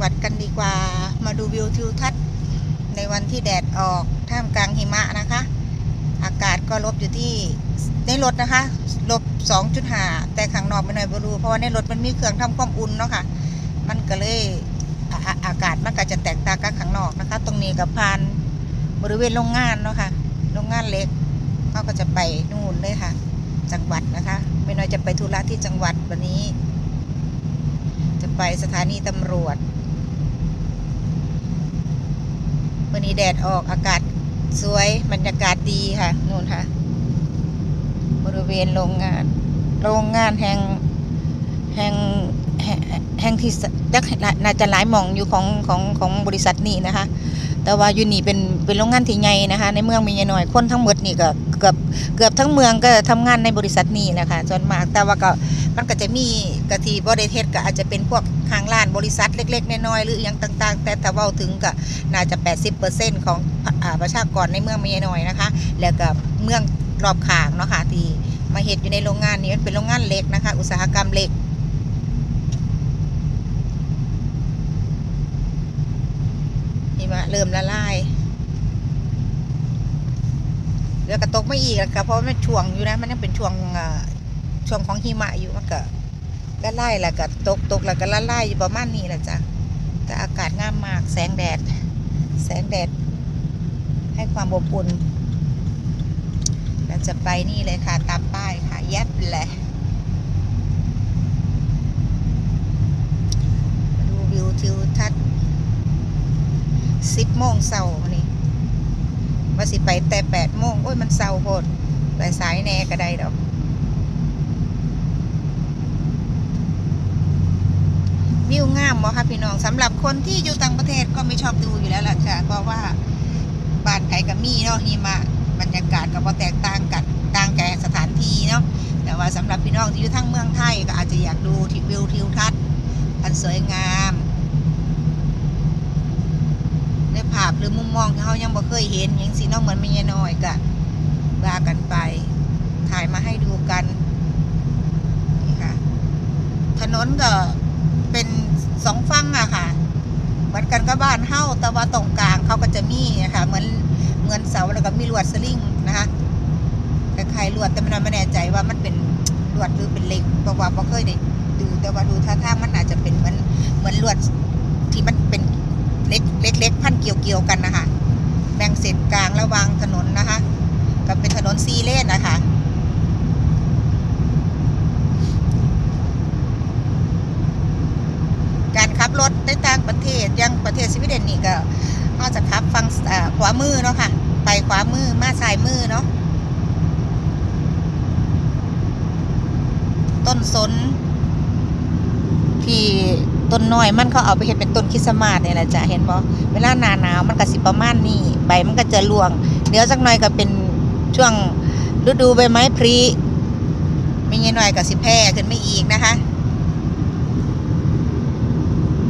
หวัดกันดีกว่า มาดูวิวทิวทัศน์ในวันที่แดดออกท่ามกลางหิมะนะคะ อากาศก็ลบอยู่ที่ในรถนะคะลบ2.5แต่ข้างนอกไม่น้อยบรูเพราะว่าในรถมันมีเครื่องทำความอุ่นเนาะค่ะ มันก็เลยอากาศมันก็จะแตกต่างกับข้างนอกนะคะ ตรงนี้กับพานบริเวณโรงงานเนาะค่ะโรงงานเล็กเขาก็จะไปนู่นเลยค่ะ จังหวัดนะคะ ไม่น้อยจะไปธุระที่จังหวัดวันนี้ จะไปสถานีตำรวจ วันนี้แดดออกอากาศสวยบรรยากาศดีค่ะนู่นค่ะ บริเวณโรงงาน โรงงานแห่งแห่งแห่งที่จักน่าจะหลายหม่องอยู่ของของของบริษัทนี้นะคะ แต่ว่าอยู่นี่เป็นเป็นโรงงานที่ใหญ่นะคะ ในเมืองมีน้อยคนทั้งหมดนี่ก็ เกือบเกือบทั้งเมืองก็ทำงานในบริษัทนี้นะคะส่วนมากแต่ว่าก็มันก็จะมีกะทีบริเทศก็อาจจะเป็นพวกห้างร้านบริษัทเล็ก ๆ น้อยๆหรืออย่างต่าง ๆ แต่ถ้าเว้าถึงก็น่าจะ 80%ของอประชากรในเมืองมีน้อยนะคะ แล้วก็เมืองรอบข้างเนาะค่ะที่มาเฮ็ดอยู่ในโรงงานนี้มันเป็นโรงงานเหล็กนะคะ อุตสาหกรรมเหล็กหิมะเริ่มละลาย ดี๋ยวกระตกไม่อีกแล้วก็เพราะมันช่วงอยู่นะ มันยังเป็นช่วงช่วงของหิมะอยู่มันก็ละลายแล้วก็ตกตกแล้วก็ละลายอยู่ประมาณนี้แหละจ้ะแต่อากาศงามมากแสงแดด แสงแดด ให้ความอบอุ่นเราจะไปนี่เลยค่ะตามป้ายค่ะแยบเลยดูวิวทิวทัศน์สิบโมงเสาร์ ว่าสิไปแต่แปดโมงโอ้ยมันเสาร์โพดไปสายแน่ก็ได้ดอกวิวงามบ่คะพี่น้องสำหรับคนที่อยู่ต่างประเทศก็ไม่ชอบดูอยู่แล้วล่ะค่ะเพราะว่าบ้านไผกับมีเนาะหิมะบรรยากาศก็บ่แตกต่างกันต่างแก่สถานที่เนาะแต่ว่าสำหรับพี่น้องที่อยู่ทั้งเมืองไทยก็อาจจะอยากดูวิวทิวทัศน์อันสวยงาม ในภาพหรือมุมมองที่เขายังบ่เคยเห็นอย่างสีน้องเหมือนไม่ยน้อยกันว่ากันไป ถ่ายมาให้ดูกันนี่ค่ะ ถนนก็เป็นสองฝั่งอะค่ะเหมือนกันกับบ้านเฮ้าแต่ว่าตรงกลางเขาก็จะมีนะคะเหมือนเหมือนเสาแล้วก็มีลวดสลิงนะคะคล้ายๆลวดแต่มันไม่แน่ใจว่ามันเป็นลวดหรือเป็นเหล็กเพราะว่าบ่เคยได้ดูแต่ว่าดูท่าทางมันอาจจะเป็นเหมือนเหมือนลวดที่มันเป็น เล็กเล็กๆพันเกี่ยวเกี่ยวๆกันนะคะแบ่งเส้นกลางระหว่างถนนนะคะก็เป็นถนนซีเลนนะคะการขับรถในต่างประเทศยังประเทศสวีเดนนี่ก็เขาจะขับฟังอ่าขวามือเนาะค่ะ ไปขวามือมาซ้ายมือเนาะต้นสนที่ ต้นน้อยมันเขาเอาไปเห็ดเป็นต้นคริสต์มาสเนี่ยแหละจ้ะเห็นบ่เวลาหนาหนาวมันก็สิประมาณนี้ใบมันก็จะร่วง เดี๋ยวสักหน่อยก็เป็นช่วงฤดูใบไม้ผลิไม่เงี้ยหน่อยก็สิแพร่ขึ้นไม่อีกนะคะ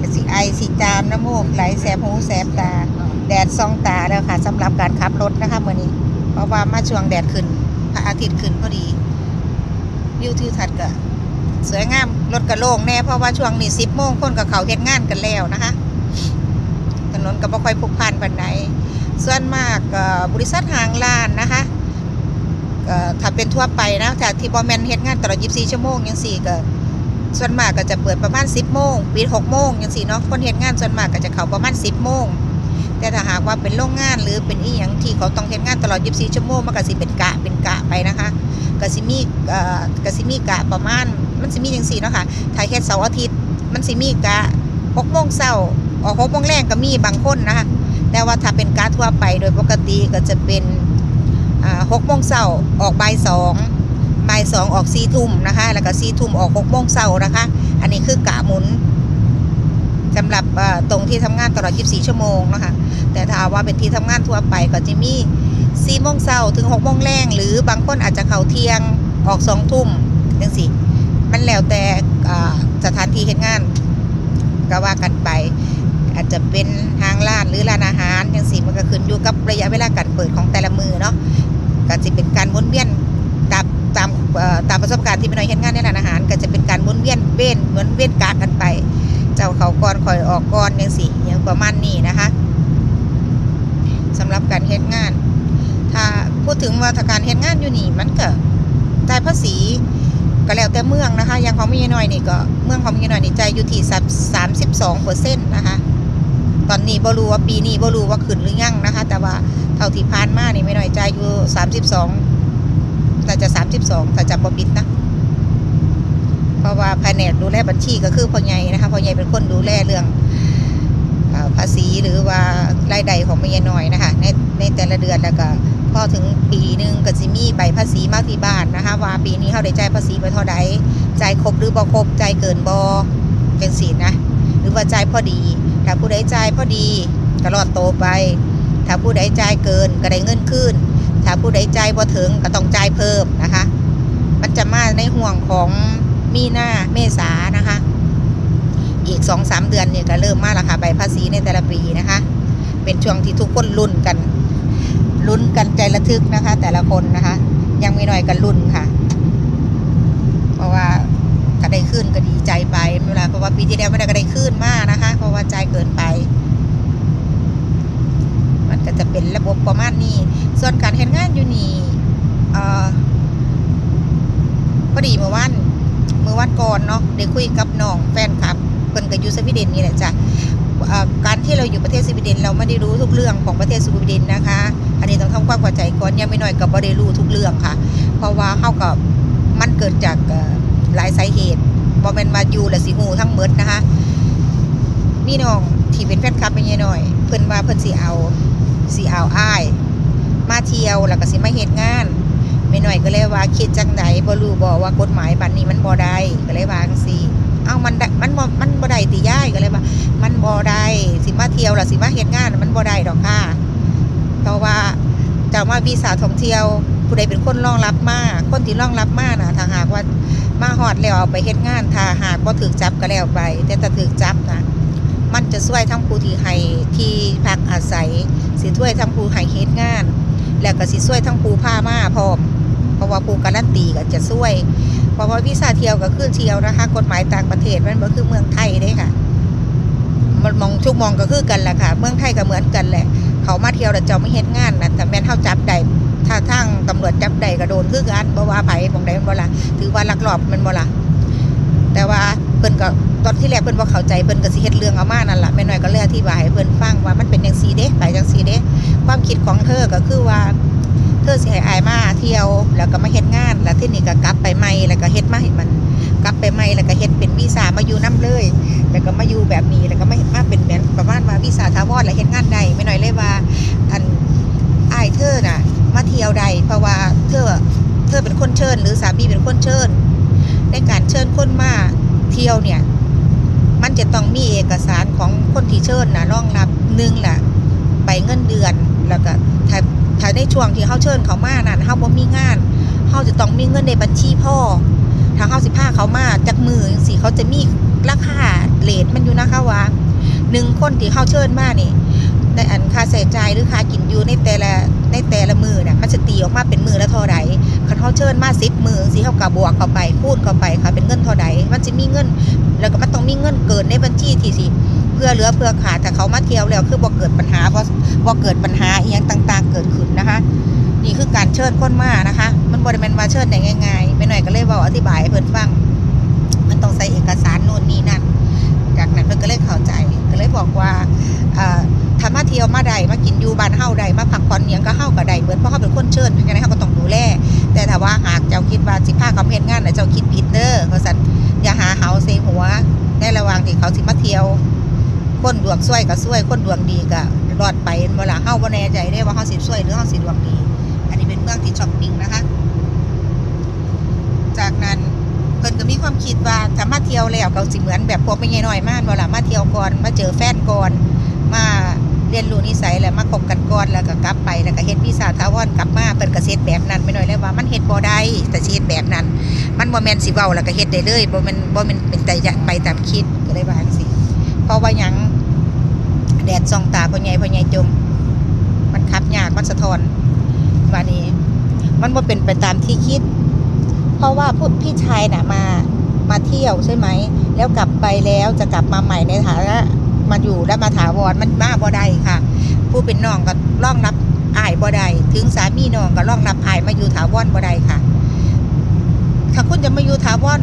ก็สิไอสิจามน้ำมูกไหลแสบหูแสบตา แดดส่องตาแล้วค่ะสำหรับการขับรถนะคะเมื่อนี้ เพราะว่ามาช่วงแดดขึ้นพระอาทิตย์ขึ้นพอดีวิวทิวทัศน์ก็ สวยงามรถกระโล่งแน่เพราะว่าช่วงนี้สิบโมงคนกับเขาเฮ็ดงานกันแล้วนะคะ ถนนก็บ่ค่อยพลุกพล่านปานใดส่วนมากบริษัทหางร้านนะคะถ้าเป็นทั่วไปนะถ้าที่บ่แมนเฮ็ดงานตลอด 24 ชั่วโมงจังซี่ก็ส่วนมากก็จะเปิดประมาณ 10 โมงปิด6โมงจังซี่เนาะคนเฮ็ดงานส่วนมากก็จะเข้าประมาณ 10 โมงแต่ถ้าหากว่าเป็นโรงงานหรือเป็นอีหยังที่เขาต้องเฮ็ดงานตลอด 24 ชั่วโมงมันก็สิเป็นกะเป็นกะไปนะคะก็สิมีก็สิมีกะประมาณ มันสิมีจังซี่เนาะค่ะถ้าเฮ็ดเสาร์อาทิตย์ มันสิมีกะ6โมงเช้าออก6โมงแรงก็มีบางคนนะคะแต่ว่าถ้าเป็นกะทั่วไปโดยปกติก็จะเป็นอ่า6โมงเช้าออกบ่าย2บ่าย2องออก4ทุ่มนะคะ แล้วก็4ทุ่มออก6โมงเช้านะคะ อันนี้คือกะหมุนสำหรับตรงที่ทำงานตลอด 24 ชั่วโมงนะคะแต่ถ้าว่าเป็นที่ทำงานทั่วไปก็จะมีสี่โมงเช้าถึงหกโมงแรงหรือบางคนอาจจะเข้าเที่ยงออกสองทุ่มจังสิ มันแล้วแต่สถานที่เฮ็ดงานก็ว่ากันไป อาจจะเป็นห้างร้านหรือร้านอาหารจังสิมันก็ขึ้นอยู่กับระยะเวลาการเปิดของแต่ละมือเนาะก็จะเป็นการหมุนเวียนตามตามตามประสบการณ์ที่เป็นน้อยเฮ็ดงานในร้านอาหาร ก็จะเป็นการหมุนเวียนเว้นเหมือนเว้นกากกันไป เจ้าเขาก่อนคอยออกก่อนอยังสิอย่างประมาณนี้นะคะสำหรับการเฮ็ดงาน ถ้าพูดถึงว่าถ้าการเฮ็ดงานอยู่นี่มันก็จ่ายภาษี ก็แล้วแต่เมืองนะคะอย่างของมีน้อยนี่ก็เมืองของมีน้อยนี่ใจยอยู่ที่สามสิบสองเปอร์เซ็นต์นะคะ ตอนนี้บรูว่าปีนี้บรูว่าขึ้นหรือยังนะคะ แต่ว่าเท่าที่ผ่านมานี่ไม่น้อยใจยอยู่สามสิบสองแต่จะสามสิบสองถ้าจำบ่ผิดนะเพราะว่าแผนกดูแลบัญชีก็คือพ่อใหญ่นะคะพ่อใหญ่เป็นคนดูแลเรื่องภาษีหรือว่ารายได้ของแม่น้อยนะคะในในแต่ละเดือนแล้วก็ พอถึงปีหนึ่งก็จะมีใบภาษีมาที่บ้านนะคะ ว่าปีนี้เขาได้จ่ายภาษีไปเท่าใดจ่ายครบหรือบ่ครบจ่ายเกินบ่จังซี่นะ หรือว่าจ่ายพอดี ถ้าผู้ใดจ่ายพอดีก็รอดโตไป ถ้าผู้ใดจ่ายเกินก็ได้เงินคืนถ้าผู้ใดจ่ายบ่ถึงก็ต้องจ่ายเพิ่มนะคะ มันจะมาในห่วงของมีหน้าเมษานะคะ อีกสองสามเดือนเนี่ยก็เริ่มมาแล้วค่ะใบภาษีในแต่ละปีนะคะ เป็นช่วงที่ทุกคนลุ้นกัน ลุ้นกันใจระทึกนะคะ แต่ละคนนะคะ ยังไม่น้อยกันลุ้นค่ะ เพราะว่าก็ได้ขึ้นก็ดีใจไปเวลาเพราะว่าปีที่แล้วไม่ได้ก็ได้ขึ้นมากนะคะ เพราะว่าใจเกินไป มันก็จะเป็นระบบประมาณนี้ ส่วนการเห็นงานอยู่นี่เอ่อพอดีเมื่อวานเมื่อวานก่อนเนาะได้คุยกับน้องแฟนคลับเพิ่นก็อยู่สวีเดนนี่แหละจ้ะ ที่เราอยู่ประเทศสวีเดนเราไม่ได้รู้ทุกเรื่องของประเทศสวีเดนนะคะ อันนี้ต้องทำความเข้าใจก่อนยังไม่น้อยก็บ่ได้รู้ทุกเรื่องค่ะ เพราะว่าเฮากับมันเกิดจากหลายสาเหตุบ่แม่นว่าอยู่แล้วสิฮู้ทั้งหมดนะคะมีน้องที่เป็นแฟนคลับเป็นยายน้อย เพิ่นว่าเพิ่นสิเอาสิเอาอ้าย มาเที่ยวแล้วก็สิมาเฮ็ดงานไม่หน่อยก็เลยว่าคิดจังไดบ่รู้บ่ว่ากฎหมายบัดนี้มันบ่ได้ก็เลยว่าจังซี่ เอ้ามันมันมันบ่ได้ติยายก็เลยว่ามันบ่ได้สิมาเที่ยวล่ะสิมาเฮ็ดงาน มันบ่ได้ดอกค่ะ เพราะว่าเจ้ามาวีซ่าท่องเที่ยวผู้ใดเป็นคนรองรับมาก คนที่รองรับมากนะถ้าหากว่ามาฮอดแล้วเอาไปเฮ็ดงาน ถ้าหากบ่ถูกจับก็แล้วไป แต่ถ้าถูกจับนะมันจะช่วยทั้งผู้ที่ให้ที่พักอาศัย สิช่วยทั้งผู้ให้เฮ็ดงาน แล้วก็สิช่วยทั้งผู้พามาพร้อม เพราะว่าผู้การันตีก็จะช่วย เพราะว่าวีซ่าเที่ยวก็คือเที่ยวนะคะ กฎหมายต่างประเทศมันบ่คือเมืองไทยเด้ค่ะ มันมองทุกมองก็คือกันแหละค่ะ เมืองไทยก็เหมือนกันแหละ เขามาเที่ยวแล้วเจ้าไม่เฮ็ดงานนะแต่แม่นเฮาจับได้ถ้าทางตำรวจจับได้ก็โดนคือกันบ่ว่าไผหมองใดมันบ่ล่ะถือว่าลักลอบมันบ่ล่ะแต่ว่าเพิ่นก็ตอนที่แรกเพิ่นบ่เข้าใจเพิ่นก็สิเฮ็ดเรื่องเอามานั่นล่ะแม่น้อยก็เลยอธิบายให้เพิ่นฟังว่ามันเป็นจังซี่เด้ไปจังซี่เด้ความคิดของเธอก็คือว่า เธอสิให้อายมาเที่ยว แล้วก็มาเฮ็ดงาน แล้วที่นี่ก็กลับไปใหม่แล้วก็เฮ็ดมาให้มันกลับไปใหม่แล้วก็เฮ็ดเป็นวีซ่ามาอยู่นํเลย แล้วก็มาอยู่แบบนี้แล้วก็มามาเป็นแบบประมาณว่าวีซ่าถาวรแล้วเฮ็ดงานได้ไม่น้อยเลยว่าอันอายเธอน่ะ มาเที่ยวใดเพราะว่าเธอเธอเป็นคนเชิญ หรือสามีเป็นคนเชิญในการเชิญคนมาเที่ยวเนี่ย มันจะต้องมีเอกสารของคนที่เชิญนะรองรับหนึ่งล่ะ ไปเงินเดือนแล้วก็ถ้า ถ้าในช่วงที่เขาเชิญเขามานั่นเขาบ่มีงานเขาจะต้องมีเงินในบัญชีพ่อถ้าเขาสิพาเขามาจากมือสิเขาจะมีราคาเลทมันอยู่นะคะว่าหนึ่งคนที่เขาเชิญมานี่ ในอันค่าใช้จ่ายหรือค่ากินอยู่ในแต่ละในแต่ละมือน่ะมันจะตีออกมาเป็นมือละเท่าใดคันเขาเชิญมาสิบมือสิเขากะบวกเข้าไปคูณเข้าไปค่ะเป็นเงินเท่าใดมันจะมีเงิน แล้วก็มันต้องมีเงินเกินในบัญชีทีสิเพื่อเหลือเพื่อขาดถ้าเขามาเที่ยวแล้วคือบ่เกิดปัญหาเพราะบ่เกิดปัญหาอีหยังต่างๆ เกิดขึ้นนะคะ นี่คือการเชิญคนมานะคะ มันบ่ได้แม่นว่าเชิญได้ง่ายๆไปหน่อยก็เลยเว้าอธิบายให้เพิ่นฟัง มันต้องใส่เอกสารโน่นนี่นั่น พิ่นก็เลยเข้าใจก็เลยบอกว่าถ้ามาเที่ยวมาใดมากินอยู่บ้านเฮาใดมาพักผ่อนอิหยังก็เฮาก็ได้เบิดเพราะเฮาเป็นคนเชิญเพราะฉะนั้นเฮาก็ต้องดูแลแต่ถ้าว่าหากเจ้าคิดว่าสิพาเขามเฮ็ดงานน่ะเจ้าคิดผิดเด้อเพราะฉะนั้นอย่าหาเหาใส่หัวในระหว่างที่เขาสิมาเที่ยว คนดวงซวยก็ซวย คนดวงดีก็รอดไปเวลาเฮาบ่แน่ใจได้ว่าเฮาสิซวยหรือเฮาสิดวงดี อันนี้เป็นเมืองที่ช้อปปิ้งนะคะ จากนั้น เพิ่นก็มีความคิดว่าถ้ามาเที่ยวแล้วก็สิเหมือนแบบพวกไม่ใหญ่น้อยมากบ่ล่ะมาเที่ยวก่อนมาเจอแฟนก่อนมาเรียนรู้นิสัยแล้วมาคบกันก่อนแล้วก็กลับไปแล้วก็เฮ็ดวีซ่าถาวรกลับมาเพิ่นก็เฮ็ดแบบนั้นไม่น้อยเลยว่ามันเฮ็ดบ่ได้แต่สิเฮ็ดแบบนั้น มันบ่แม่นสิเว้าแล้วก็เฮ็ดได้เลยบ่แม่นบ่แม่นเป็นแต่จะไปตามคิดก็เลยว่าจังซี่เพราะว่าหยังแดดส่องตาพ่อใหญ่พ่อใหญ่จม มันขับยากมันสะท้อนว่านี้ มันบ่เป็นไปตามที่คิด เพราะว่าพี่ชายน่ะมามาเที่ยวใช่ไหม แล้วกลับไปแล้วจะกลับมาใหม่ในฐานะมาอยู่และมาถาวรมันมาบ่ได้ค่ะ ผู้เป็นน้องก็ร่องรับอายบ่ได้ถึงสามีน้องก็ร่องรับอายมาอยู่ถาวรบ่ได้ค่ะ ถ้าคุณจะมาอยู่ถาวร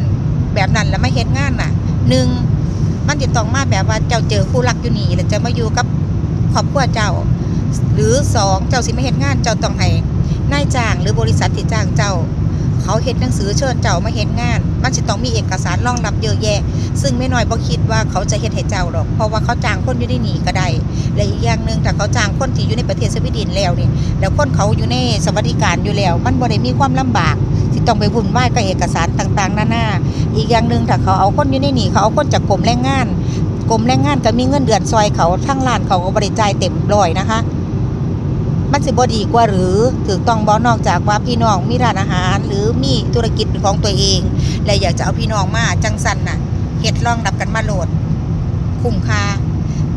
แบบนั้นแล้วไม่เฮ็ดงานน่ะหนึ่งมันจะต้องมาแบบว่าเจ้าเจอคู่รักอยู่นี่แล้วจะมาอยู่กับครอบครัวเจ้า หรือสองเจ้าสิไมาเฮ็ดงานเจ้าต้องให้นายจ้างหรือบริษัทที่จ้างเจ้า เขาเฮ็ดหนังสือเชิญเจ้ามาเฮ็ดงาน มันสิต้องมีเอกสารรองรับเยอะแยะ ซึ่งไม่น้อยบ่คิดว่าเขาจะเฮ็ดให้เจ้าหรอก เพราะว่าเขาจ้างคนอยู่ในนี่ก็ได้ และอีกอย่างหนึ่งถ้าเขาจ้างคนที่อยู่ในประเทศสวีเดนแล้วนี่แล้วคนเขาอยู่ในสวัสดิการอยู่แล้ว มันบ่ได้มีความลำบากที่ต้องไปวุ่นวายกับเอกสารต่างๆนานาอีกอย่างหนึ่งถ้าเขาเอาคนอยู่ในนี่เขาเอาคนจากกรมแรงงานกรมแรงงานก็มีเงินเดือนซอยเขาทั้งร้านเขาก็บริจายเต็มร้อยนะคะ มันสิบ่ดีกว่าหรือถูกต้องบ่นอกจากว่าพี่น้องมีร้านอาหาร หรือมีธุรกิจของตัวเอง และอยากจะเอาพี่น้องมาจังสันน่ะเฮ็ดรองรับกันมาโหลด คุ้มค่า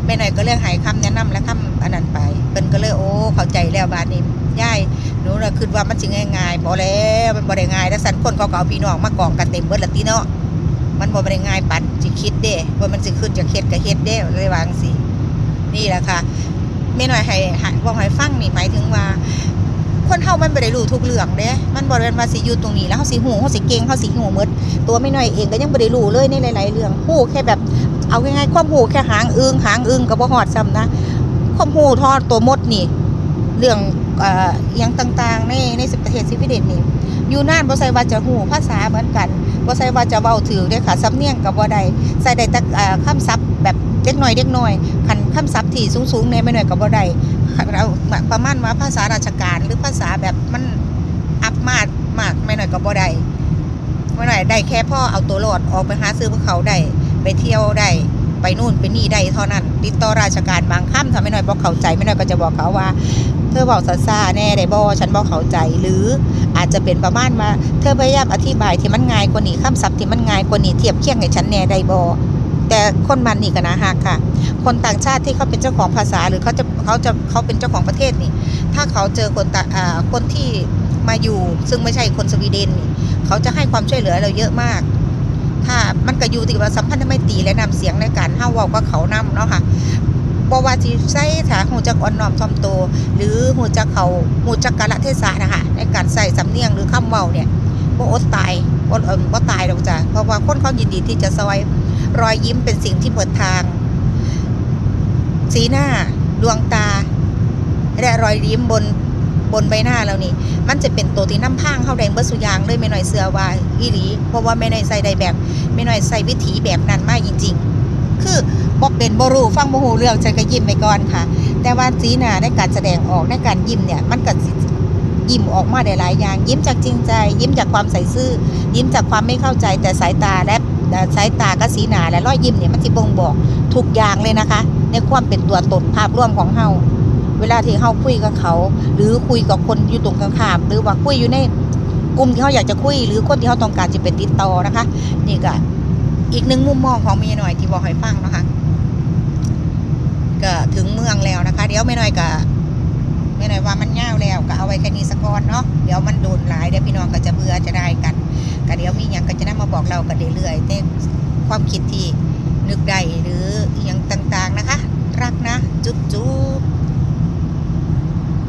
แม่หน่อยก็เลยให้คำแนะนำและคำอันนั้นไปเพิ่นก็เลยโอ้เข้าใจแล้วบาดนี้ย่ายหนูน่ะคิดว่ามันสิง่ายๆบ่แล้วมันบ่ได้ง่ายแต่สันคนเขาก็เอาพี่น้องมากองกันเต็มเบิดละติเนาะมันบ่ได้ง่ายปัดสิคิดเด้ว่ามันสิขึ้นจากเฮ็ดก็เฮ็ดเด้เลยวางสินี่แหละค่ะ แม่หน่อยให้หบอกให้ฟังนี่หมายถึงว่า คนเฮามันบ่ได้รู้ทุกเรื่องเด้ มันบ่ได้ว่าสิอยู่ตรงนี้แล้วเฮาสิฮู้เฮาสิเก่งเฮาสิฮู้หมดตัวไม่หน้อยเองก็ยังบ่ได้รู้เลยในหลาย ๆ เรื่องฮู้แค่แบบเอาง่ายๆความฮู้แค่หางอึงหางอึงก็บ่ฮอดซ้ำนะความฮู้ทอดตัวมดนี่ เรื่องเอ่ออหยังต่าง ๆ ในในประเทศสวีเดนนี่อยู่นานบ่ใช่ว่าจะฮู้ภาษาเหมือนกันบ่ใช่ว่าจะเว้าถือเด้อค่ะสำเนียงก็บ่ได้ใส่ได้แต่คำศัพท์แบบ เด็กน้อยเด็กน้อยคันคำศัพท์ที่สูงๆแน่ไม่น้อยก็บ่ได้เราประมาณว่าภาษาราชการหรือภาษาแบบมันอัพมากมากไม่หน่อยก็บ่ได้ไม่หน่อยได้แค่พ่อเอาตัวรอดออกไปหาซื้อพวกเขาได้ไปเที่ยวได้ไปนู่นไปนี่ได้เท่านั้น ติดต่อราชการบางคำทำไม่หน่อยบอกเข้าใจไม่หน่อยก็จะบอกเขาว่า เธอบอกซาซาแน่ได้บ่ฉันบอกเข้าใจหรืออาจจะเป็นประมาณว่าเธอพยายามอธิบายที่มันง่ายกว่านี้คำศัพท์ที่มันง่ายกว่านี้เทียบเคียงให้ฉันแน่ได้บ่ แต่คนมันนี่ก็นะฮักค่ะ คนต่างชาติที่เขาเป็นเจ้าของภาษาหรือเขาจะเขาจะเขาเป็นเจ้าของประเทศนี่ ถ้าเขาเจอคนต่างคนที่มาอยู่ ซึ่งไม่ใช่คนสวีเดนนี่เขาจะให้ความช่วยเหลือเราเยอะมาก ถ้ามันก็อยู่ที่ว่าสัมพันธไมตีและนำเสียงในการเฮาเว้ากับเขานำเนาะค่ะบ่ว่าสิใช้ถาฮู้จักอ่อนน้อมถ่อมตหรือฮู้จักเขาฮู้จักกาลเทศะนะคะในการใส่สำเนียงหรือคำเว้าเนี่ยบ่อดตายบ่เอิบ่ตายดอกจ้ะเพราะว่าคนเขายินดีที่จะซอย รอยยิ้มเป็นสิ่งที่เปิดทาง สีหน้า ดวงตา และรอยยิ้มบนบนใบหน้าเรานี่ มันจะเป็นตัวที่น้ำพางเข้าแดงเบิดสุยางเลยไม่น้อยเสือวาอีหลี เพราะว่าไม่น้อยใส่ใดแบบ ไม่น้อยใส่วิถีแบบนั้นมากจริง ๆ คือบ่เป็นบรูฟังบ่ฮู้เรื่องฉันก็ยิ้มไปก่อนค่ะ แต่ว่าสีหน้าในการแสดงออกในการยิ้มเนี่ย มันก็ยิ้มออกมาได้หลายอย่าง ยิ้มจากจริงใจ ยิ้มจากความใส่ซื่อ ยิ้มจากความไม่เข้าใจแต่สายตาและ สายตากับสีหนาและรอยยิ้มเนี่ยมันสิบ่งบอกทุกอย่างเลยนะคะ ในความเป็นตัวตนภาพรวมของเฮาเวลาที่เฮาคุยกับเขา หรือคุยกับคนอยู่ตรงข้ามหรือว่าคุยอยู่ในกลุ่มที่เขาอยากจะคุย หรือคนที่เขาต้องการจะเป็นติดต่อนะคะ นี่ก็อีกหนึ่งมุมมองของเมียหน่อยที่บอกให้ฟังนะคะก็ถึงเมืองแล้วนะคะ เดี๋ยวไม่น้อยก็ไม่น้อยว่ามันยาแล้วก็เอาไว้แค่นี้สักก่อนเนาะเดี๋ยวมันโดนหลายเดี๋ยวพี่น้องก็จะเบื่อจะได้กัน ก็เดี๋ยวมีอย่างก็จะนำมาบอกเรากันเรื่อยๆในความคิดที่นึกได้หรืออย่างต่างๆนะคะ รักนะ จุ๊บจุ๊บ